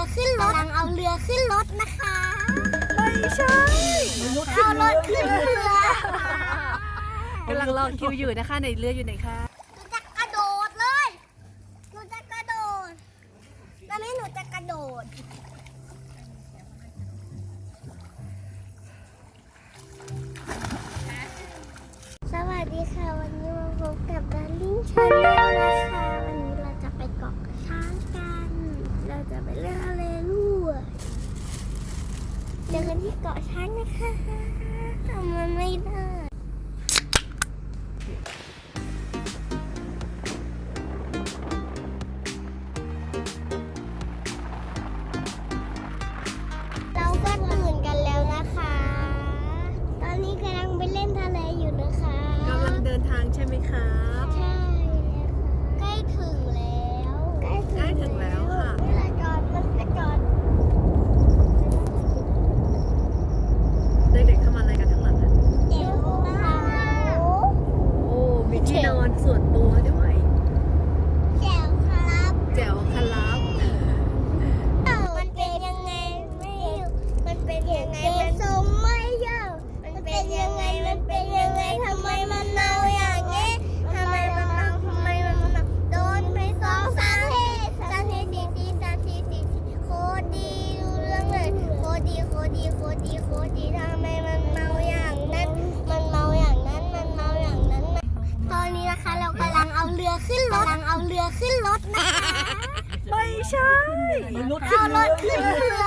รือขึ้นรถกำลังเอาเรือขึ้นรถนะคะ ไม่ใช่เอารถขึ้นเรือกำลังรอคิวอยู่นะคะในเรืออยู่ไหนคะหนูจะกระโดดเลย หนูจะกระโดดตอนนี้หนูจะกระโดด สวัสดีค่ะ วันนี้มาพบกับดาริ่งชาแนลนะคะ วันนี้เราจะไปเกาะช้างกัน เราจะไปเล่นอะไรลูก เจอกันที่เกาะช้างนะคะทำมันไม่ได้เราก็ตื่นกันแล้วนะคะตอนนี้กำลังไปเล่นทะเลอยู่นะคะกำลังเดินทางใช่ไหมครับ ใช่แล้วค่ะใกล้ถึงแล้ว ใกล้ ใกล้ถึงแล้วค่ะ เวลาจอดมันก็จอด เด็กๆเข้ามาอะไรกันข้างหลังอะ เดี๋ยวเขา โอ้ มีที่นอนส่วนตัวด้วย แจ๋วครับ แจ๋วครับ มันเป็นยังไงไม่รู้มันเป็นยังไงมันทรงไม่เยอะมันเป็นยังไง มันเป็นยังไงทำไมมันเนาอย่างนี้ทำไมมันเนาทำไมมันเนาโดนไปสองสามทีสามทีสี่ทีสามทีสี่ทีโคตรดีรู้เรื่องเลยโคตรดีโคตรดี โคตรดีโคตรดีทำไมมันเมาอย่างนั้น มันเมาอย่างนั้น มันเมาอย่างนั้นนะตอนนี้นะคะเรากำลังเอาเรือขึ้นรถกำลังเอาเรือขึ้นรถนะคะ ไม่ใช่เอารถขึ้นเรือ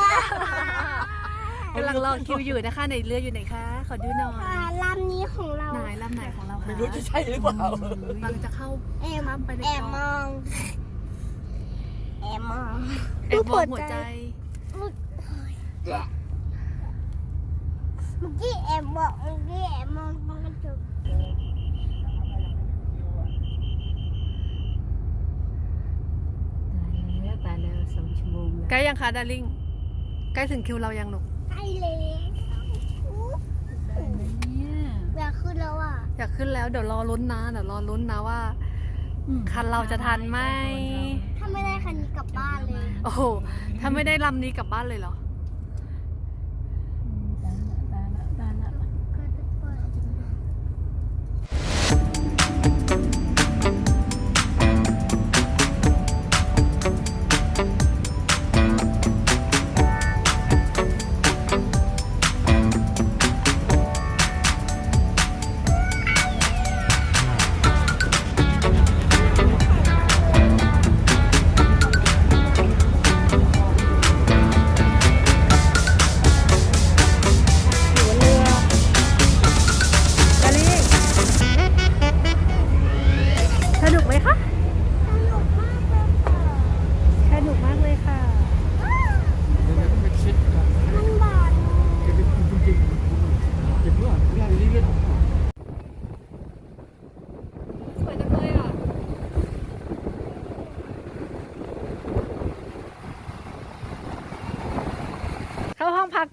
กำลังรอคิวอยู่นะคะในเรืออยู่ไหนคะ ขอดูหน่อยค่ะลำนี้ของเรา ไหนลำไหนของเราคะไม่รู้จะใช่หรือเปล่ากำลังจะเข้าแอบข้ามไปในแอบเกาะมอง แอบมองแอบมองหัวใจเมื่อกี้แอบมองเมื่อกี้แอบมองตรงกระจกแล้วไปแล้วสองชั่วโมงแล้วใกล้ยังคะดาริ่งใกล้ถึงคิวเรายังหนุกใกล้เลยเนี่ยอยากขึ้นแล้วอะอยากขึ้นแล้วเดี๋ยวรอลุ้นนะเดี๋ยวรอลุ้นนะว่า คันเราจะทันไหมถ้าไม่ได้คันนี้กลับบ้านเลย โอ้โหถ้าไม่ได้ลำนี้กลับบ้านเลยเหรอ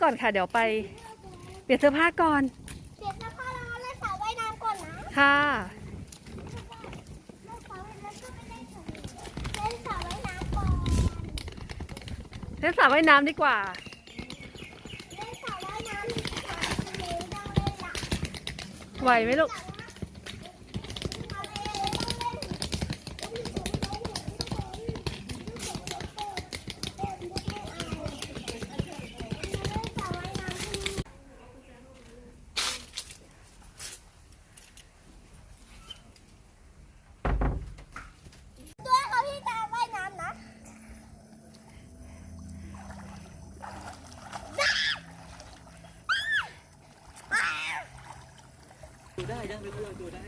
กก่อนค่ะ เดี๋ยวไป เปลี่ยนเสื้อผ้าก่อน เปลี่ยนเสื้อผ้าแล้วเล่นสระว่ายน้ำก่อนนะค่ะเล่นสระว่ายน้ำก็ไม่ได้สระเล่นสระว่ายน้ำก่อนเล่นสระว่ายน้ำดีกว่าเล่นสระว่ายน้ำมีสระทะเลต้องเล่นละไหวไหมลูก ทะเลต้องเล่น ด้วยเขาที่จะว่ายน้ำนะ ดูได้ยังไม่รู้ดูได้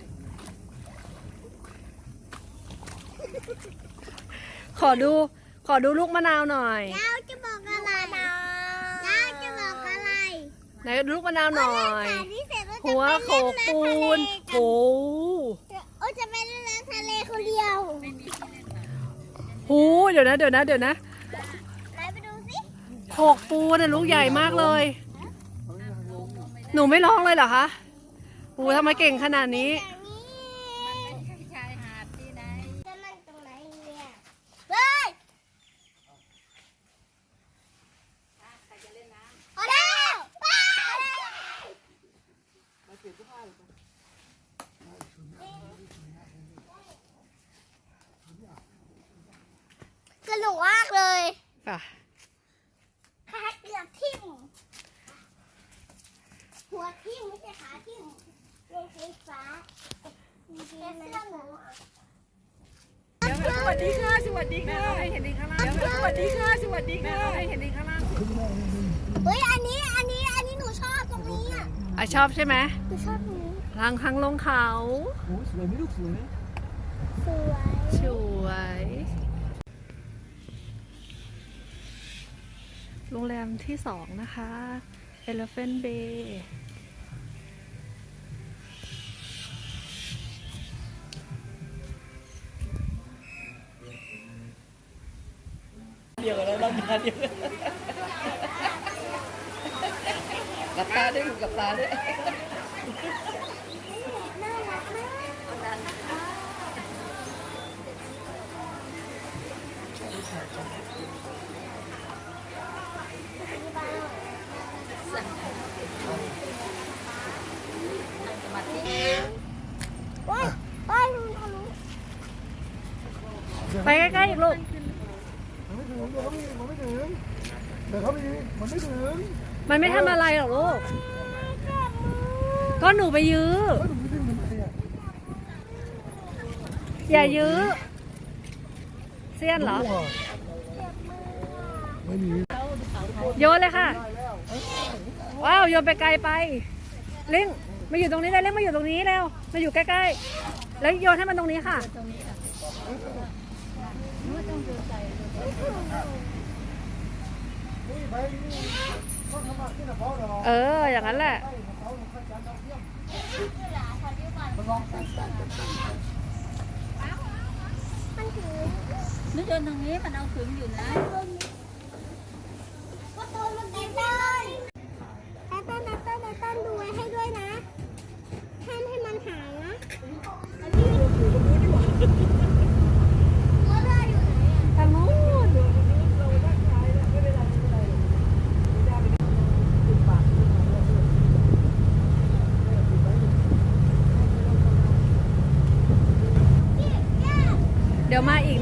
ขอดู ขอดูลูกมะนาวหน่อยเราจะบอกอะไรเราจะบอกอะไรไหนลูกมะนาวหน่อย หัวโขกปูนโอ้โอ้จะไปเล่นน้ำทะเลคนเดียวโหเดี๋ยวนะ เดี๋ยวนะ เดี๋ยวนะไปดูสิโขกปูนะลูกใหญ่มากเลย หนูไม่ร้องเลยเหรอคะ ปูทำไมเก่งขนาดนี้ มันไม่ใช่ชายหาดที่ไหนจะนั่งตรงไหนเนี่ยเฮ้ยใครจะเล่นน้เอ้วำมาถืสหนุกมากเลยค่ะ ขาเกือบทิ่มหัวทิ่มไม่ใช่ขาทิ่ม ไฟฟ้าแค่เสื้อหนูอะสวัสดีค่ะ สวัสดีค่ะให้เห็นดีข้างล่างสวัสดีค่ะ สวัสดีค่ะให้เห็นดีข้างล่างเฮ้ย อันนี้ อันนี้ อันนี้หนูชอบตรงนี้อะอะชอบใช่ไหมหนูชอบตรงนี้ทางทางลงเขาโอ้สวยไหมลูกสวยไหมสวย สวย โรงแรมที่สองนะคะ Elephant Bay เดียวกันแล้วรับตาเดียวกับตาด้วยกับตาด้วยน่ารักมากไปใกล้ๆอีกลูก มันไม่ถึงเดี๋ยวเขาไม่มันไม่ถึง เดี๋ยวเขาไม่มันไม่ถึงมันไม่ทำอะไรหรอกลูก ก็หนูไปยื้อเฮ้ยมันไม่ถึงทำไมอะอย่ายื้อ เสี้ยนเหรอไม่มีโยนเลยค่ะ ว้าวโยนไปไกลไป เล่งมาอยู่ตรงนี้เลยเล่งมาอยู่ตรงนี้แล้วมาอยู่ใกล้ๆ แล้วโยนให้มันตรงนี้ค่ะ เออ อย่างนั้นแหละนึกไโดนตรงนี้มันเอาถึงอยู่นะก็โดนมันเต็มเลยแอปเปิ้ลแอปเปิ้ลแอปเปิ้ลดูไว้ให้ด้วยนะห้าให้มันหายนะ เดี๋ยวมาอีก